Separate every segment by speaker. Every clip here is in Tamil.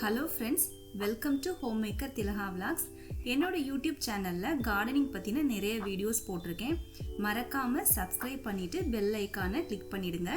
Speaker 1: Hello friends welcome to home maker Thilaga vlogs என்னோட யூடியூப் சேனலில் கார்டனிங் பற்றின நிறைய வீடியோஸ் போட்டிருக்கேன். மறக்காமல் சப்ஸ்கிரைப் பண்ணிவிட்டு பெல் ஐக்கானை கிளிக் பண்ணிவிடுங்க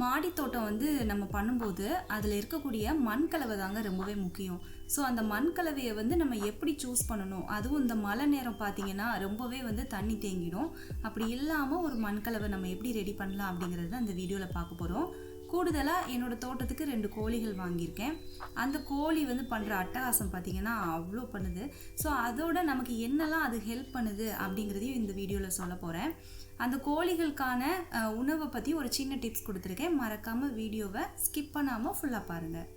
Speaker 1: மாடி தோட்டம் வந்து நம்ம பண்ணும்போது அதில் இருக்கக்கூடிய மண் கலவை தாங்க ரொம்பவே முக்கியம். ஸோ அந்த மண் கலவையை வந்து நம்ம எப்படி சூஸ் பண்ணணும்? அதுவும் இந்த மழை நேரம் பார்த்தீங்கன்னா ரொம்பவே வந்து தண்ணி தேங்கிடும். அப்படி இல்லாமல் ஒரு மண் கலவை நம்ம எப்படி ரெடி பண்ணலாம் அப்படிங்கிறத அந்த வீடியோவில் பார்க்க போகிறோம் கூடுதலாக என்னோடய தோட்டத்துக்கு ரெண்டு கோழிகள் வாங்கியிருக்கேன். அந்த கோழி வந்து பண்ணுற அட்டகாசம் பார்த்தீங்கன்னா அவ்வளோ பண்ணுது. ஸோ அதோட நமக்கு என்னெல்லாம் அது ஹெல்ப் பண்ணுது அப்படிங்கிறதையும் இந்த வீடியோவில் சொல்ல போகிறேன் அந்த கோழிகளுக்கான உணவை பற்றி ஒரு சின்ன டிப்ஸ் கொடுத்துருக்கேன். மறக்காமல் வீடியோவை ஸ்கிப் பண்ணாமல் ஃபுல்லாக பாருங்கள்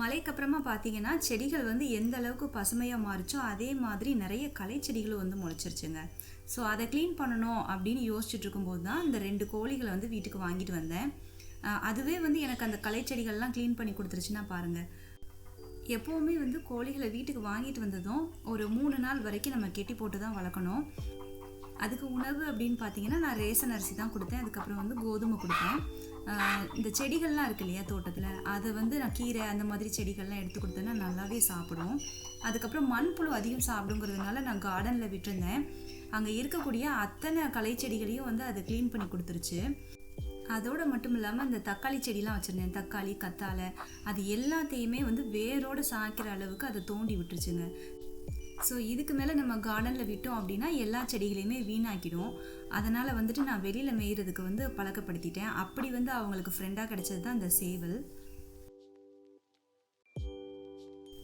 Speaker 1: மழைக்கு அப்புறமா பார்த்தீங்கன்னா செடிகள் வந்து எந்த அளவுக்கு பசுமையாக மாறிச்சோ அதே மாதிரி நிறைய கலை செடிகளும் வந்து முளைச்சிருச்சுங்க. ஸோ அதை க்ளீன் பண்ணணும் அப்படின்னு யோசிச்சுட்டு இருக்கும்போது தான் இந்த ரெண்டு கோழிகளை வந்து வீட்டுக்கு வாங்கிட்டு வந்தேன். அதுவே வந்து எனக்கு அந்த களை செடிகள்லாம் க்ளீன் பண்ணி கொடுத்துருச்சுன்னா பாருங்கள் எப்போவுமே வந்து கோழிகளை வீட்டுக்கு வாங்கிட்டு வந்ததும் ஒரு மூணு நாள் வரைக்கும் நம்ம கெட்டி போட்டு தான் வளர்க்கணும். அதுக்கு உணவு அப்படின்னு பார்த்தீங்கன்னா நான் ரேசன் அரிசி தான் கொடுத்தேன். அதுக்கப்புறம் வந்து கோதுமை கொடுத்தேன். இந்த செடிகள்லாம் இருக்கு இல்லையா தோட்டத்தில்? அதை வந்து நான் கீரை அந்த மாதிரி செடிகள்லாம் எடுத்து கொடுத்தேன்னா நல்லாவே சாப்பிடும். அதுக்கப்புறம் மண்புழு அதிகம் சாப்பிடுங்கிறதுனால நான் கார்டனில் விட்டுருந்தேன். அங்கே இருக்கக்கூடிய அத்தனை களை செடிகளையும் வந்து அதை க்ளீன் பண்ணி கொடுத்துருச்சு. அதோடு மட்டும் இல்லாமல் இந்த தக்காளி செடிலாம் வச்சுருந்தேன். தக்காளி கத்தாழை அது எல்லாத்தையுமே வந்து வேரோடு சாய்க்கிற அளவுக்கு அதை தோண்டி விட்டுருச்சுங்க. ஸோ இதுக்கு மேலே நம்ம கார்டனில் விட்டோம் அப்படின்னா எல்லா செடிகளையுமே வீணாக்கிடும். அதனால் வந்துட்டு நான் வெளியில் மேய்கிறதுக்கு வந்து பழக்கப்படுத்திட்டேன். அப்படி வந்து அவங்களுக்கு ஃப்ரெண்டாக கிடைச்சது தான் இந்த சேவல்.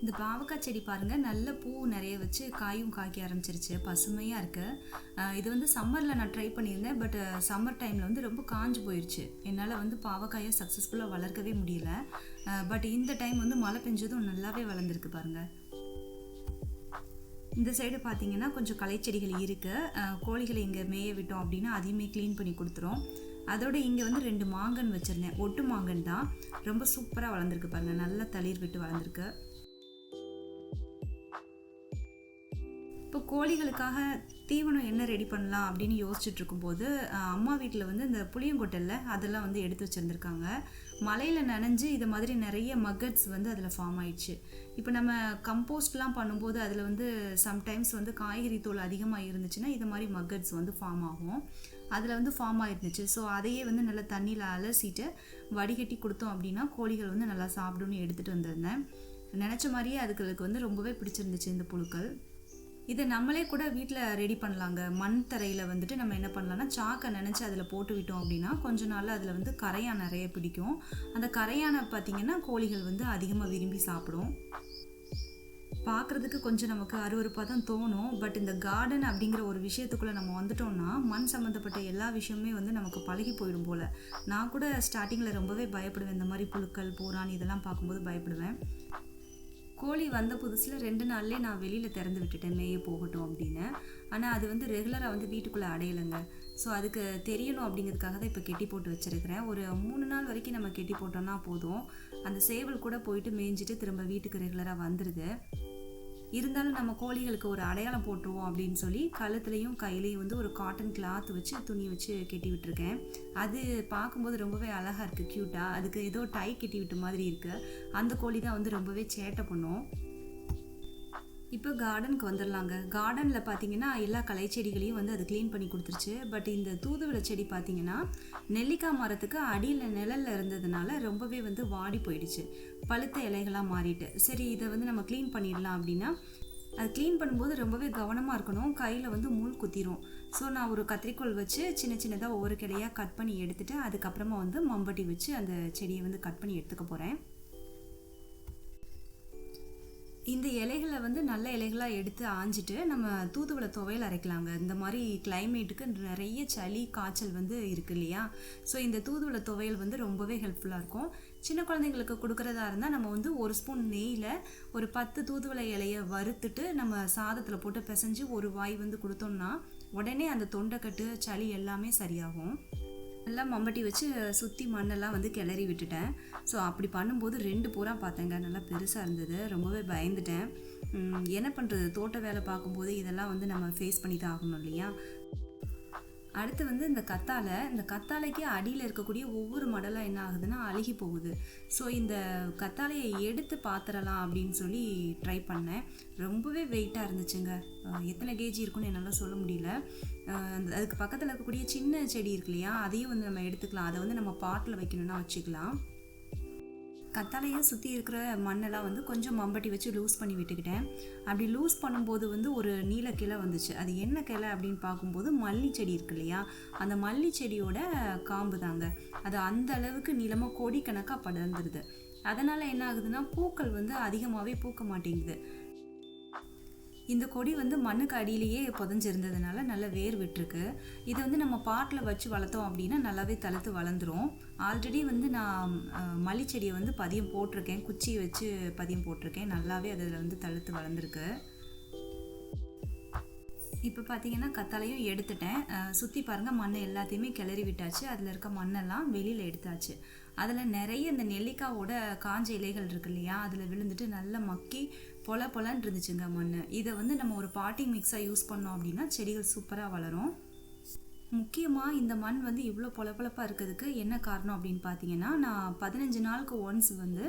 Speaker 1: இந்த பாவக்காய் செடி பாருங்கள் நல்ல பூ நிறைய வச்சு காயும் காய்க்க ஆரம்பிச்சிருச்சு. பசுமையாக இருக்கு. இது வந்து சம்மரில் நான் ட்ரை பண்ணியிருந்தேன். பட் சம்மர் டைமில் வந்து ரொம்ப காஞ்சு போயிடுச்சு என்னால் வந்து பாவக்காயை சக்ஸஸ்ஃபுல்லாக வளர்க்கவே முடியல. பட் இந்த டைம் வந்து மழை பெஞ்சதும் நல்லாவே வளர்ந்துருக்கு பாருங்கள் இந்த சைடு பார்த்தீங்கன்னா கொஞ்சம் கலைச்செடிகள் இருக்குது கோழிகளை இங்கே மேய விட்டோம் அப்படின்னா அதையுமே க்ளீன் பண்ணி கொடுத்துரும். அதோட இங்கே வந்து ரெண்டு மாங்கன் வச்சுருந்தேன். ஒட்டு மாங்கன் தான். ரொம்ப சூப்பராக வளர்ந்துருக்கு பாருங்கள் நல்லா தளிர் விட்டு வளர்ந்துருக்கு. கோழிகளுக்காக தீவனம் என்ன ரெடி பண்ணலாம் அப்படின்னு யோசிச்சுட்டு இருக்கும்போது அம்மா வீட்டில் வந்து இந்த புளியங்கொட்டல்ல அதெல்லாம் வந்து எடுத்து வச்சுருந்துருக்காங்க. மலையில் நனைஞ்சு இது மாதிரி நிறைய மக்கட்ஸ் வந்து அதில் ஃபார்ம் ஆயிடுச்சு. இப்போ நம்ம கம்போஸ்ட்லாம் பண்ணும்போது அதில் வந்து சம்டைம்ஸ் வந்து காய்கறி தோல் அதிகமாக இருந்துச்சுன்னா இது மாதிரி மக்கட்ஸ் வந்து ஃபார்ம் ஆகும். அதில் வந்து ஃபார்ம் ஆயிருந்துச்சு. ஸோ அதையே வந்து நல்லா தண்ணியில் அலசிட்டு வடிகட்டி கொடுத்தோம் அப்படின்னா கோழிகள் வந்து நல்லா சாப்பிடும்னு எடுத்துகிட்டு வந்திருந்தேன். நினச்ச மாதிரியே அதுகளுக்கு வந்து ரொம்பவே பிடிச்சிருந்துச்சு இந்த புழுக்கள். இதை நம்மளே கூட வீட்டில் ரெடி பண்ணலாங்க. மண் தரையில் வந்துட்டு நம்ம என்ன பண்ணலாம்னா சாக்கை நினச்சி அதில் போட்டு விட்டோம் அப்படின்னா கொஞ்ச நாள் அதில் வந்து கரையான் நிறைய பிடிக்கும். அந்த கரையானை பார்த்திங்கன்னா கோழிகள் வந்து அதிகமாக விரும்பி சாப்பிடும். பார்க்குறதுக்கு கொஞ்சம் நமக்கு அருவருப்பாக தான் தோணும். பட் இந்த கார்டன் அப்படிங்கிற ஒரு விஷயத்துக்குள்ளே நம்ம வந்துட்டோம்னா மண் சம்மந்தப்பட்ட எல்லா விஷயமுமே வந்து நமக்கு பழகி போயிடும் போல். நான் கூட ஸ்டார்டிங்கில் ரொம்பவே பயப்படுவேன். இந்த மாதிரி புழுக்கள் பூரான் இதெல்லாம் பார்க்கும்போது பயப்படுவேன். கோழி வந்த புதுசில் ரெண்டு நாள்லேயே நான் வெளியில் திறந்து விட்டுட்டேன் மேய போகட்டும் அப்படின்னு. ஆனால் அது வந்து ரெகுலராக வந்து வீட்டுக்குள்ளே அடையலைங்க. ஸோ அதுக்கு தெரியணும் அப்படிங்கிறதுக்காக தான் இப்போ கெட்டி போட்டு வச்சுருக்கிறேன். ஒரு மூணு நாள் வரைக்கும் நம்ம கெட்டி போட்டோம்னா போதும். அந்த சேவல் கூட போயிட்டு மேய்ஞ்சிட்டு திரும்ப வீட்டுக்கு ரெகுலராக வந்துடுது இருந்தாலும் நம்ம கோழிகளுக்கு ஒரு அடையாளம் போட்டுருவோம் அப்படின்னு சொல்லி கழுத்துலையும் கையிலையும் வந்து ஒரு காட்டன் கிளாத் வச்சு துணி வச்சு கெட்டி விட்டுருக்கேன். அது பார்க்கும்போது ரொம்பவே அழகாக இருக்குது க்யூட்டாக அதுக்கு ஏதோ டை கெட்டி விட்ட மாதிரி இருக்குது அந்த கோழி தான் வந்து ரொம்பவே சேட்டை பண்ணும். இப்போ கார்டனுக்கு வந்துடலாங்க. கார்டனில் பார்த்தீங்கன்னா எல்லா களை செடிகளையும் வந்து அது க்ளீன் பண்ணி கொடுத்துருச்சு. பட் இந்த தூதுவளை செடி பார்த்தீங்கன்னா நெல்லிக்காய் மரத்துக்கு அடியில் நிழல்ல இருந்ததுனால ரொம்பவே வந்து வாடி போயிடுச்சு. பழுத்த இலைகளாக மாறிட்டு. சரி இதை வந்து நம்ம க்ளீன் பண்ணிடலாம் அப்படின்னா அது க்ளீன் பண்ணும்போது ரொம்பவே கவனமாக இருக்கணும். கையில் வந்து முள் குத்திரும். ஸோ நான் ஒரு கத்திரிக்கோல் வச்சு சின்ன சின்னதாக ஒவ்வொரு கிளையாக கட் பண்ணி எடுத்துகிட்டு அதுக்கப்புறமா வந்து மம்பட்டி வச்சு அந்த செடியை வந்து கட் பண்ணி எடுத்துக்க போகிறேன் இந்த இலைகளை வந்து நல்ல இலைகளாக எடுத்து ஆஞ்சிட்டு நம்ம தூதுவளை துவையல் அரைக்கலாங்க. இந்த மாதிரி கிளைமேட்டுக்கு நிறைய சளி காய்ச்சல் வந்து இருக்கு இல்லையா? ஸோ இந்த தூதுவளை துவையல் வந்து ரொம்பவே ஹெல்ப்ஃபுல்லாக இருக்கும். சின்ன குழந்தைங்களுக்கு கொடுக்குறதா இருந்தால் நம்ம வந்து ஒரு ஸ்பூன் நெய்யில் ஒரு பத்து தூதுவளை இலையை வறுத்துட்டு நம்ம சாதத்தில் போட்டு பிசைஞ்சு ஒரு வாய் வந்து கொடுத்தோம்னா உடனே அந்த தொண்டைக்கட்டு சளி எல்லாமே சரியாகும். நல்லா மம்பட்டி வச்சு சுற்றி மண்ணெல்லாம் வந்து கிளறி விட்டுட்டேன். ஸோ அப்படி பண்ணும்போது ரெண்டு பூரா பார்த்தேங்க. நல்லா பெருசாக இருந்தது. ரொம்பவே பயந்துட்டேன். என்ன பண்ணுறது தோட்ட வேலை பார்க்கும்போது இதெல்லாம் வந்து நம்ம ஃபேஸ் பண்ணி தான் ஆகணும் இல்லையா? அடுத்து வந்து இந்த கத்தாழை இந்த கத்தாழைக்கு அடியில் இருக்கக்கூடிய ஒவ்வொரு மடலாக என்ன ஆகுதுன்னா அழுகி போகுது. ஸோ இந்த கத்தாழையை எடுத்து பாத்திரலாம் அப்படின்னு சொல்லி ட்ரை பண்ணேன். ரொம்பவே வெயிட்டாக இருந்துச்சுங்க. எத்தனை கேஜி இருக்குன்னு என்னால் சொல்ல முடியல. அந்த அதுக்கு பக்கத்தில் இருக்கக்கூடிய சின்ன செடி இருக்கு இல்லையா அதையும் வந்து நம்ம எடுத்துக்கலாம். அதை வந்து நம்ம பாட்டில் வைக்கணும்னா வச்சுக்கலாம். கத்தாலையை சுற்றி இருக்கிற மண்ணெல்லாம் வந்து கொஞ்சம் மம்பட்டி வச்சு லூஸ் பண்ணி விட்டுக்கிட்டேன். அப்படி லூஸ் பண்ணும்போது வந்து ஒரு நீல கிளை வந்துச்சு. அது என்ன கிளை அப்படின்னு பார்க்கும்போது மல்லி செடி இருக்கு இல்லையா? அந்த மல்லி செடியோட காம்பு தாங்க. அது அந்த அளவுக்கு நீளமாக கோடிக்கணக்காக படர்ந்துருது. அதனால் என்ன ஆகுதுன்னா பூக்கள் வந்து அதிகமாகவே பூக்க மாட்டேங்குது. இந்த கொடி வந்து மண்ணுக்கு அடியிலேயே புதஞ்சிருந்ததுனால நல்ல வேர் விட்டுருக்கு. இதை வந்து நம்ம பாட்டில் வச்சு வளர்த்தோம் அப்படின்னா நல்லாவே தளர்த்து வளர்ந்துரும். ஆல்ரெடி வந்து நான் மல்லிச்செடியை வந்து பதியம் போட்டிருக்கேன். குச்சியை வச்சு பதியம் போட்டிருக்கேன். நல்லாவே அதில் வந்து தளர்த்து வளர்ந்துருக்கு. இப்போ பார்த்தீங்கன்னா கத்தாலையும் எடுத்துட்டேன். சுற்றி பாருங்கள் மண் எல்லாத்தையுமே கிளறி விட்டாச்சு. அதில் இருக்க மண்ணெல்லாம் வெளியில் எடுத்தாச்சு. அதில் நிறைய இந்த நெல்லிக்காவோட காஞ்ச இலைகள் இருக்கு இல்லையா அதில் விழுந்துட்டு நல்லா மக்கி பொல பொலன்னு இருந்துச்சுங்க மண் இதை வந்து நம்ம ஒரு பாட்டிங் மிக்ஸாக யூஸ் பண்ணோம் அப்படின்னா செடிகள் சூப்பராக வளரும். முக்கியமாக இந்த மண் வந்து இவ்வளோ பொலப்பொலப்பாக இருக்கிறதுக்கு என்ன காரணம் அப்படின்னு பார்த்தீங்கன்னா நான் பதினஞ்சு நாளுக்கு ஒன்ஸ் வந்து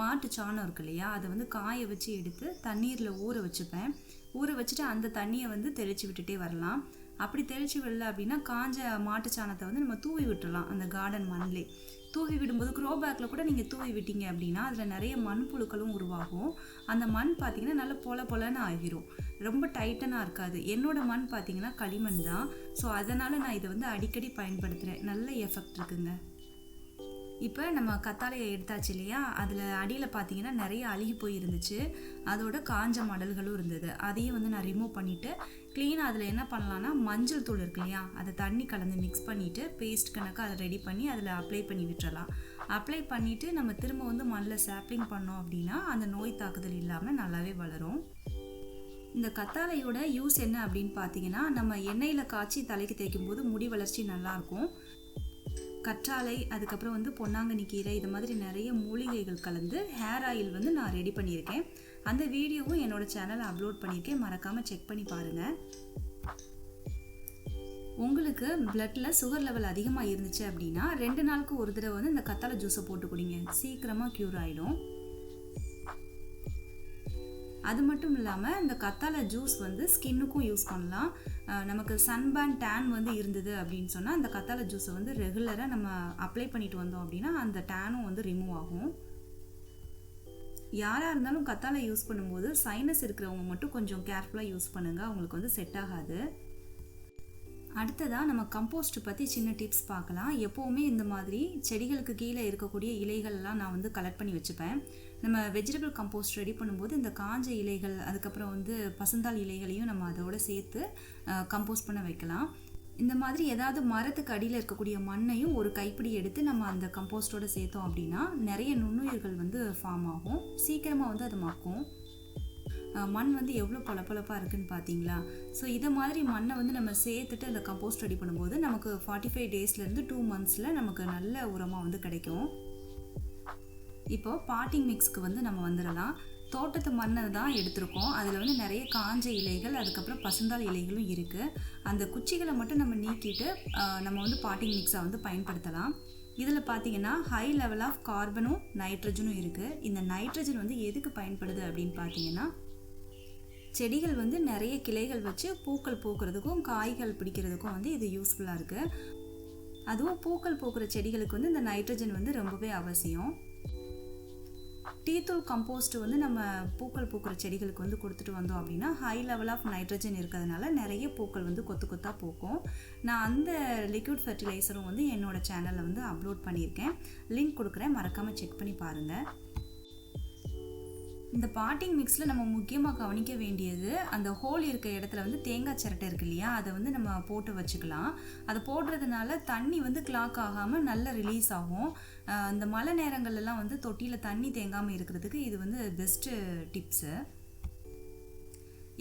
Speaker 1: மாட்டு சாணம் இருக்கு இல்லையா அதை வந்து காய வச்சு எடுத்து தண்ணீரில் ஊற வச்சுப்பேன். ஊற வச்சுட்டு அந்த தண்ணியை வந்து தெளித்து விட்டுட்டே வரலாம். அப்படி தெளித்து விடல அப்படின்னா காஞ்ச மாட்டு சாணத்தை வந்து நம்ம தூவி விட்டுடலாம் அந்த கார்டன் மண்ணிலே. தூவி விடும்போது க்ரோ பேக்கில் கூட நீங்கள் தூவி விட்டீங்க அப்படின்னா அதில் நிறைய மண்புழுக்களும் உருவாகும். அந்த மண் பார்த்தீங்கன்னா நல்ல பொல பொலன்னு ஆகிரும். ரொம்ப டைட்டனாக இருக்காது. என்னோட மண் பார்த்தீங்கன்னா களிமண் தான். ஸோ அதனால் நான் இதை வந்து அடிக்கடி பயன்படுத்துகிறேன் நல்ல எஃபெக்ட் இருக்குங்க. இப்போ நம்ம கத்தாழையை எடுத்தாச்சு இல்லையா? அதில் அடியில் பார்த்தீங்கன்னா நிறைய அழுகி போய் இருந்துச்சு. அதோட காஞ்ச மடல்களும் இருந்தது. அதையும் வந்து நான் ரிமூவ் பண்ணிவிட்டு க்ளீனாக அதில் என்ன பண்ணலான்னா மஞ்சள் தூள் இருக்கு இல்லையா? அதை தண்ணி கலந்து மிக்ஸ் பண்ணிவிட்டு பேஸ்ட் கணக்காக அதை ரெடி பண்ணி அதில் அப்ளை பண்ணி விட்டுறலாம். அப்ளை பண்ணிவிட்டு நம்ம திரும்ப வந்து மண்ணில் சாப்ளிங் பண்ணோம் அப்படின்னா அந்த நோய் தாக்குதல் இல்லாமல் நல்லாவே வளரும். இந்த கத்தாழையோட யூஸ் என்ன அப்படின்னு பார்த்தீங்கன்னா நம்ம எண்ணெயில் காய்ச்சி தலைக்கு தேய்க்கும் போது முடி வளர்ச்சி நல்லாயிருக்கும் கற்றாழை அதுக்கப்புறம் வந்து பொன்னாங்கண்ணி கீரை இது மாதிரி நிறைய மூலிகைகள் கலந்து ஹேர் ஆயில் வந்து நான் ரெடி பண்ணியிருக்கேன். அந்த வீடியோவும் என்னோட சேனலில் அப்லோட் பண்ணியிருக்கேன். மறக்காமல் செக் பண்ணி பாருங்கள் உங்களுக்கு பிளட்டில் சுகர் லெவல் அதிகமாக இருந்துச்சு அப்படின்னா ரெண்டு நாளுக்கு ஒரு தடவை வந்து இந்த கத்தாழை ஜூஸை போட்டு குடிங்க. சீக்கிரமாக க்யூர் ஆகிடும் அது மட்டும் இல்லாமல் இந்த கத்தாழை ஜூஸ் வந்து ஸ்கின்னுக்கும் யூஸ் பண்ணலாம். நமக்கு சன்பேன் டேன் வந்து இருந்தது அப்படின்னு சொன்னால் அந்த கத்தாழை ஜூஸை வந்து ரெகுலராக நம்ம அப்ளை பண்ணிட்டு வந்தோம் அப்படின்னா அந்த டேனும் வந்து ரிமூவ் ஆகும். யாராக இருந்தாலும் கத்தாழை யூஸ் பண்ணும்போது சைனஸ் இருக்கிறவங்க மட்டும் கொஞ்சம் கேர்ஃபுல்லாக யூஸ் பண்ணுங்கள் அவங்களுக்கு வந்து செட் ஆகாது. அடுத்ததாக நம்ம கம்போஸ்ட் பற்றி சின்ன டிப்ஸ் பார்க்கலாம். எப்போவுமே இந்த மாதிரி செடிகளுக்கு கீழே இருக்கக்கூடிய இலைகள்லாம் நான் வந்து கலெக்ட் பண்ணி வச்சுப்பேன். நம்ம வெஜிடபிள் கம்போஸ்ட் ரெடி பண்ணும்போது இந்த காஞ்ச இலைகள் அதுக்கப்புறம் வந்து பசந்தால் இலைகளையும் நம்ம அதோடு சேர்த்து கம்போஸ்ட் பண்ண வைக்கலாம். இந்த மாதிரி ஏதாவது மரத்துக்கு அடியில் இருக்கக்கூடிய மண்ணையும் ஒரு கைப்பிடி எடுத்து நம்ம அந்த கம்போஸ்ட்டோடு சேர்த்தோம் அப்படின்னா நிறைய நுண்ணுயிர்கள் வந்து ஃபார்ம் ஆகும். சீக்கிரமாக வந்து அது மக்கும். மண் வந்து எவ்வளோ பளபளப்பாக இருக்குன்னு பார்த்தீங்களா ஸோ இதை மாதிரி மண்ணை வந்து நம்ம சேர்த்துட்டு அந்த கம்போஸ்ட் ரெடி பண்ணும்போது நமக்கு ஃபார்ட்டி ஃபைவ் டேஸ்லேருந்து டூ மந்த்ஸில் நமக்கு நல்ல உரமாக வந்து கிடைக்கும். இப்போ பாட்டிங் மிக்ஸ்க்கு வந்து நம்ம வந்துடலாம். தோட்டத்து மண்ணை தான் எடுத்திருக்கோம். அதில் வந்து நிறைய காஞ்ச இலைகள் அதுக்கப்புறம் பசுந்தாள் இலைகளும் இருக்குது அந்த குச்சிகளை மட்டும் நம்ம நீக்கிட்டு நம்ம வந்து பாட்டிங் மிக்ஸை வந்து பயன்படுத்தலாம். இதில் பார்த்தீங்கன்னா ஹை லெவல் ஆஃப் கார்பனும் நைட்ரஜனும் இருக்குது இந்த நைட்ரஜன் வந்து எதுக்கு பயன்படுது அப்படின்னு பார்த்தீங்கன்னா செடிகள் வந்து நிறைய கிளைகள் வச்சு பூக்கள் பூக்கிறதுக்கும் காய்கள் பிடிக்கிறதுக்கும் வந்து இது யூஸ்ஃபுல்லாக இருக்குது அதுவும் பூக்கள் பூக்கிற செடிகளுக்கு வந்து இந்த நைட்ரஜன் வந்து ரொம்பவே அவசியம். டீத்தூள் கம்போஸ்ட் வந்து நம்ம பூக்கள் பூக்கிற செடிகளுக்கு வந்து கொடுத்துட்டு வந்தோம் அப்படின்னா ஹை லெவல் ஆஃப் நைட்ரஜன் இருக்கிறதுனால நிறைய பூக்கள் வந்து கொத்து கொத்தாக பூக்கும். நான் அந்த லிக்விட் ஃபெர்டிலைசரும் வந்து என்னோடய சேனலில் வந்து அப்லோட் பண்ணியிருக்கேன். லிங்க் கொடுக்குறேன். மறக்காமல் செக் பண்ணி பாருங்கள் இந்த பாட்டிங் மிக்ஸில் நம்ம முக்கியமாக கவனிக்க வேண்டியது அந்த ஹோல் இருக்க இடத்துல வந்து தேங்காய் சிரட்டை இருக்கு இல்லையா? அதை வந்து நம்ம போட்டு வச்சுக்கலாம். அதை போடுறதுனால தண்ணி வந்து கிளாக் ஆகாமல் நல்லா ரிலீஸ் ஆகும். இந்த மழை நேரங்கள்லாம் வந்து தொட்டியில் தண்ணி தேங்காமல் இருக்கிறதுக்கு இது வந்து பெஸ்ட்டு டிப்ஸு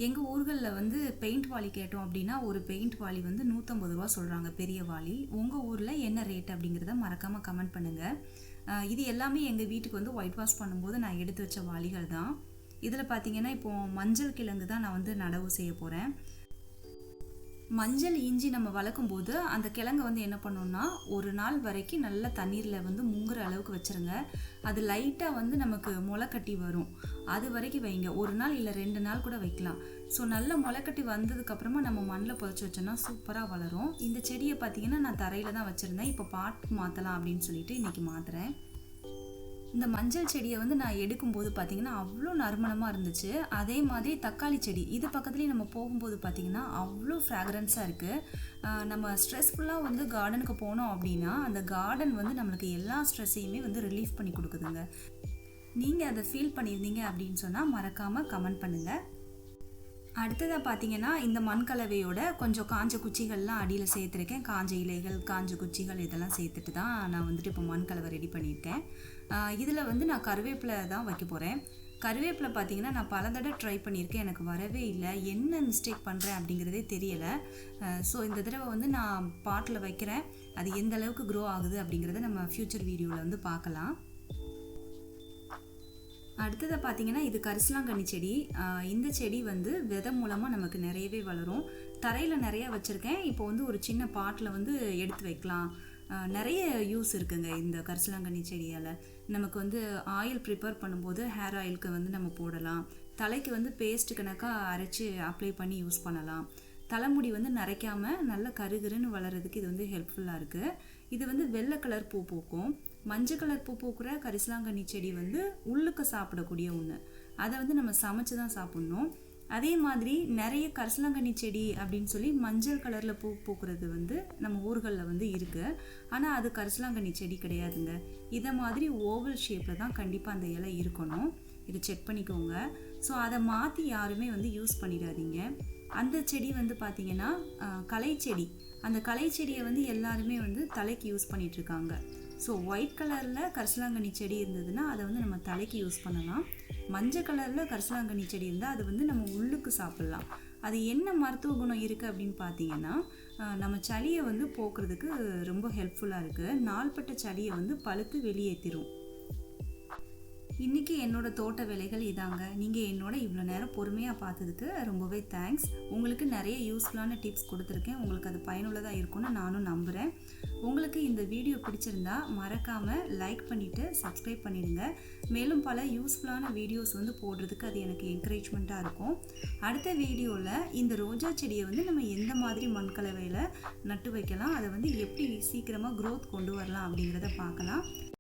Speaker 1: எங்கள் ஊர்களில் வந்து பெயிண்ட் வாலி கேட்டோம் அப்படின்னா ஒரு பெயிண்ட் வாலி வந்து நூற்றம்பது ரூபா சொல்கிறாங்க பெரிய வாளி. உங்கள் ஊரில் என்ன ரேட் அப்படிங்கிறத மறக்காமல் கமெண்ட் பண்ணுங்கள் இது எல்லாமே எங்கள் வீட்டுக்கு வந்து ஒயிட் வாஷ் பண்ணும்போது நான் எடுத்து வச்ச வாளிகள் தான் இதில் பார்த்தீங்கன்னா இப்போது மஞ்சள் கிழங்கு தான் நான் வந்து நடவு செய்ய போகிறேன் மஞ்சள் இஞ்சி நம்ம வளர்க்கும் போது அந்த கிழங்கு வந்து என்ன பண்ணோம்னா ஒரு நாள் வரைக்கும் நல்ல தண்ணீரில் வந்து முங்குற அளவுக்கு வச்சுருங்க. அது லைட்டாக வந்து நமக்கு முளைக்கட்டி வரும். அது வரைக்கும் வைங்க. ஒரு நாள் இல்லை ரெண்டு நாள் கூட வைக்கலாம். ஸோ நல்ல முளைக்கட்டி வந்ததுக்கப்புறமா நம்ம மண்ணில் புதைச்சி வச்சோன்னா சூப்பராக வளரும். இந்த செடியை பார்த்தீங்கன்னா நான் தரையில் தான் வச்சுருந்தேன். இப்போ பாட்டு மாற்றலாம் அப்படின்னு சொல்லிட்டு இன்றைக்கி மாற்றுறேன் இந்த மஞ்சள் செடியை வந்து நான் எடுக்கும்போது பார்த்தீங்கன்னா அவ்வளோ நறுமணமாக இருந்துச்சு. அதே மாதிரி தக்காளி செடி இது பக்கத்துலேயே நம்ம போகும்போது பார்த்தீங்கன்னா அவ்வளோ ஃப்ராக்ரன்ஸாக இருக்குது நம்ம ஸ்ட்ரெஸ்ஃபுல்லாக வந்து கார்டனுக்கு போனோம் அப்படின்னா அந்த கார்டன் வந்து நம்மளுக்கு எல்லா ஸ்ட்ரெஸ்ஸையுமே வந்து ரிலீஃப் பண்ணி கொடுக்குதுங்க. நீங்கள் அதை ஃபீல் பண்ணியிருந்தீங்க அப்படின்னு சொன்னால் மறக்காமல் கமெண்ட் பண்ணுங்கள் அடுத்ததாக பார்த்தீங்கன்னா இந்த மண்கலவையோட கொஞ்சம் காஞ்ச குச்சிகள்லாம் அடியில் சேர்த்துருக்கேன். காஞ்ச இலைகள் காஞ்ச குச்சிகள் இதெல்லாம் சேர்த்துட்டு தான் நான் வந்துட்டு இப்போ மண்கலவை ரெடி பண்ணியிருக்கேன். இதில் வந்து நான் கருவேப்பிலை தான் வைக்க போகிறேன் கருவேப்பிலை பார்த்தீங்கன்னா நான் பல தடவை ட்ரை பண்ணியிருக்கேன். எனக்கு வரவே இல்லை. என்ன மிஸ்டேக் பண்ணுறேன் அப்படிங்கிறதே தெரியலை. ஸோ இந்த தடவை வந்து நான் பாட்டில் வைக்கிறேன். அது எந்த அளவுக்கு க்ரோ ஆகுது அப்படிங்கிறத நம்ம ஃப்யூச்சர் வீடியோவில் வந்து பார்க்கலாம். அடுத்ததை பார்த்தீங்கன்னா இது கரிசலாங்கண்ணி செடி. இந்த செடி வந்து விதை மூலமாக நமக்கு நிறையவே வளரும். தரையில் நிறைய வச்சுருக்கேன். இப்போ வந்து ஒரு சின்ன பாட்டில் வந்து எடுத்து வைக்கலாம். நிறைய யூஸ் இருக்குங்க இந்த கரிசலாங்கண்ணி செடியால். நமக்கு வந்து ஆயில் ப்ரிப்பேர் பண்ணும்போது ஹேர் ஆயிலுக்கு வந்து நம்ம போடலாம். தலைக்கு வந்து பேஸ்ட் கணக்காக அரைச்சி அப்ளை பண்ணி யூஸ் பண்ணலாம். தலைமுடி வந்து நரைக்காமல் நல்ல கருகருன்னு வளர்கிறதுக்கு இது வந்து ஹெல்ப்ஃபுல்லாக இருக்குது இது வந்து வெள்ளை கலர் பூ பூக்கும். மஞ்சள் கலர் பூ பூக்கிற கரிசலாங்கண்ணி செடி வந்து உள்ளுக்கு சாப்பிடக்கூடிய ஒன்று அதை வந்து நம்ம சமைச்சு தான் சாப்பிட்ணும். அதே மாதிரி நிறைய கரிசலாங்கண்ணி செடி அப்படின்னு சொல்லி மஞ்சள் கலரில் பூ பூக்கிறது வந்து நம்ம ஊர்களில் வந்து இருக்குது ஆனால் அது கரிசலாங்கண்ணி செடி கிடையாதுங்க. இதை மாதிரி ஓவல் ஷேப்பில் தான் கண்டிப்பாக அந்த இலை இருக்கணும். இதை செக் பண்ணிக்கோங்க. ஸோ அதை மாற்றி யாருமே வந்து யூஸ் பண்ணிடாதீங்க. அந்த செடி வந்து பார்த்தீங்கன்னா கலை செடி. அந்த கலை செடியை வந்து எல்லாருமே வந்து தலைக்கு யூஸ் பண்ணிட்டு இருக்காங்க. ஸோ ஒயிட் கலரில் கரிசலாங்கண்ணி செடி இருந்ததுன்னா அதை வந்து நம்ம தலைக்கு யூஸ் பண்ணலாம். மஞ்சள் கலரில் கரிசலாங்கண்ணி செடி இருந்தால் அது வந்து நம்ம உள்ளுக்கு சாப்பிட்லாம். அது என்ன மருத்துவ குணம் இருக்குது அப்படின்னு பார்த்தீங்கன்னா நம்ம சளியை வந்து போக்குறதுக்கு ரொம்ப ஹெல்ப்ஃபுல்லாக இருக்குது நாள்பட்ட சளியை வந்து பழுத்து வெளியேற்றிடும் இன்றைக்கி என்னோட தோட்ட வேலைகள் இதாங்க. நீங்கள் என்னோட இவ்வளோ நேரம் பொறுமையாக பார்த்ததுக்கு ரொம்பவே தேங்க்ஸ் உங்களுக்கு நிறைய யூஸ்ஃபுல்லான டிப்ஸ் கொடுத்துருக்கேன். உங்களுக்கு அது பயனுள்ளதாக இருக்கும்னு நானும் நம்புகிறேன் உங்களுக்கு இந்த வீடியோ பிடிச்சிருந்தா மறக்காமல் லைக் பண்ணிவிட்டு சப்ஸ்கிரைப் பண்ணிடுங்க. மேலும் பல யூஸ்ஃபுல்லான வீடியோஸ் வந்து போடுறதுக்கு அது எனக்கு என்கரேஜ்மெண்ட்டாக இருக்கும். அடுத்த வீடியோவில் இந்த ரோஜா செடியை வந்து நம்ம எந்த மாதிரி மண்கலவையில் நட்டு வைக்கலாம் அதை வந்து எப்படி சீக்கிரமாக க்ரோத் கொண்டு வரலாம் அப்படிங்கிறத பார்க்கலாம்.